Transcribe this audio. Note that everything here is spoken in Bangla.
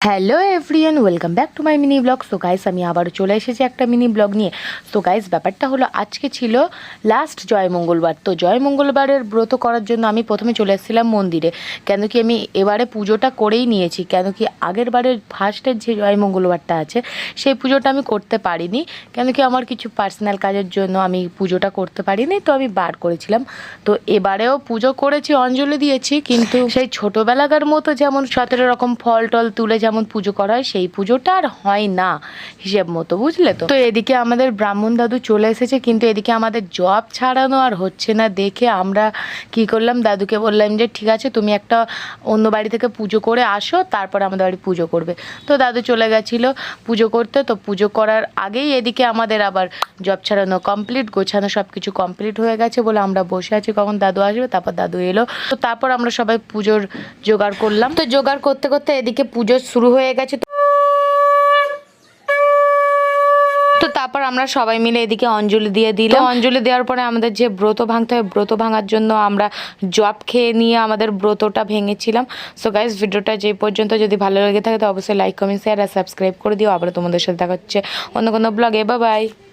Hello everyone welcome back to my mini blog so guys আমি আবার চলে এসেছি একটা মিনি ব্লগ নিয়ে। সো গাইস ব্যাপারটা হলো, আজকে ছিল লাস্ট জয় মঙ্গলবার। তো, জয় মঙ্গলবারের ব্রত করার জন্য আমি প্রথমে চলে এসেছিলাম মন্দিরে। কেন কি আমি এবারে পুজোটা করেই নিয়েছি। কেন কি আগের বারের ফার্স্টের যে জয় মঙ্গলবারটা আছে, সেই পুজোটা আমি করতে পারিনি। কেন কি আমার কিছু পার্সোনাল কাজের জন্য আমি পুজোটা করতে পারিনি, তো আমি বার করেছিলাম। তো, এবারেও পুজো করেছি, অঞ্জলি দিয়েছি। কিন্তু সেই ছোটোবেলাকার মতো যেমন সতেরো রকম ফল টল তুলে যেমন পুজো করা হয়, সেই পুজোটা আর হয় না হিসেব মতো, বুঝলে তো? তো এদিকে আমাদের ব্রাহ্মণ দাদু চলে এসেছে, কিন্তু এদিকে আমাদের জব ছাড়ানো আর হচ্ছে না দেখে আমরা কি করলাম, দাদুকে বললাম যে, ঠিক আছে, তুমি একটা অন্য বাড়ি থেকে পুজো করে আসো, তারপর আমাদের বাড়ি পুজো করবে। তো দাদু চলে গেছিল পুজো করতে, তো পুজো করার আগেই এদিকে আমাদের আবার জব ছাড়ানো কমপ্লিট গোছানো সব কিছু কমপ্লিট হয়ে গেছে বলে আমরা বসে আছি। কখন দাদু আসবে, তারপর দাদু এলো। তো তারপর আমরা সবাই পুজোর জোগাড় করলাম। তো জোগাড় করতে করতে এদিকে পুজো শুরু হয়ে গেছে তো। তারপর আমরা সবাই মিলে এদিকে অঞ্জলি দিয়ে দিলাম। অঞ্জলি দেওয়ার পরে আমাদের যে ব্রত ভাঙতে হয়, ব্রত ভাঙার জন্য আমরা জব খেয়ে নিয়ে আমাদের ব্রতটা ভেঙেছিলাম। সো গাইজ ভিডিওটা যে পর্যন্ত যদি ভালো লেগে থাকে, তো অবশ্যই লাইক কমেন্ট শেয়ার আর সাবস্ক্রাইব করে দিও। আবার তোমাদের সাথে দেখা হচ্ছে অন্য কোনো ব্লগে বা বাই